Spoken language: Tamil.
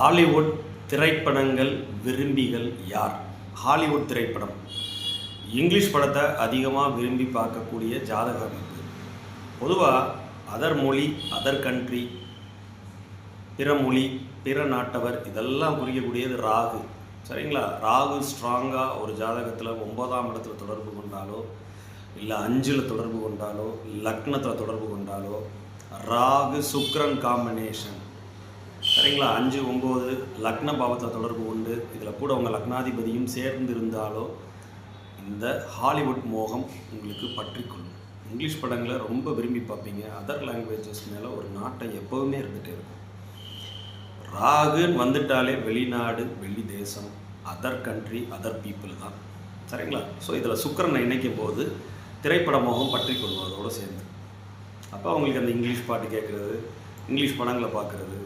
ஹாலிவுட் திரைப்படங்கள் விரும்பிகள் யார்? ஹாலிவுட் திரைப்படம். இங்கிலீஷ் படத்தை அதிகமாக விரும்பி பார்க்கக்கூடிய ஜாதக அமைப்பு பொதுவாக அதர் மொழி அதர் கண்ட்ரி பிற மொழி பிற நாட்டவர் இதெல்லாம் குறிக்கக்கூடியது ராகு. சரிங்களா? ராகு ஸ்ட்ராங்காக ஒரு ஜாதகத்தில் ஒன்பதாம் இடத்துல தொடர்பு கொண்டாலோ இல்லை அஞ்சில் தொடர்பு கொண்டாலோ லக்னத்தில் தொடர்பு கொண்டாலோ ராகு சுக்ரன் காம்பினேஷன் சரிங்களா? அஞ்சு ஒம்பது லக்ன பாவத்தில் தொடர்பு உண்டு. இதில் கூட உங்கள் லக்னாதிபதியும் சேர்ந்து இருந்தாலோ இந்த ஹாலிவுட் மோகம் உங்களுக்கு பற்றிக்கொள்ளும் இங்கிலீஷ் படங்களை ரொம்ப விரும்பி பார்ப்பீங்க. அதர் லாங்குவேஜஸ் மேலே ஒரு நாட்டம் எப்போவுமே இருந்துகிட்டே இருக்கும். ராகுன்னு வந்துட்டாலே வெளிநாடு வெளி தேசம் அதர் கண்ட்ரி அதர் பீப்புள் தான். சரிங்களா? ஸோ இதில் சுக்கரனை இணைக்கும் போது திரைப்பட மோகம் பற்றி கொள்வதோடு சேர்ந்து. அப்போ அவங்களுக்கு அந்த இங்கிலீஷ் பாட்டு கேட்குறது இங்கிலீஷ் படங்களை பார்க்குறது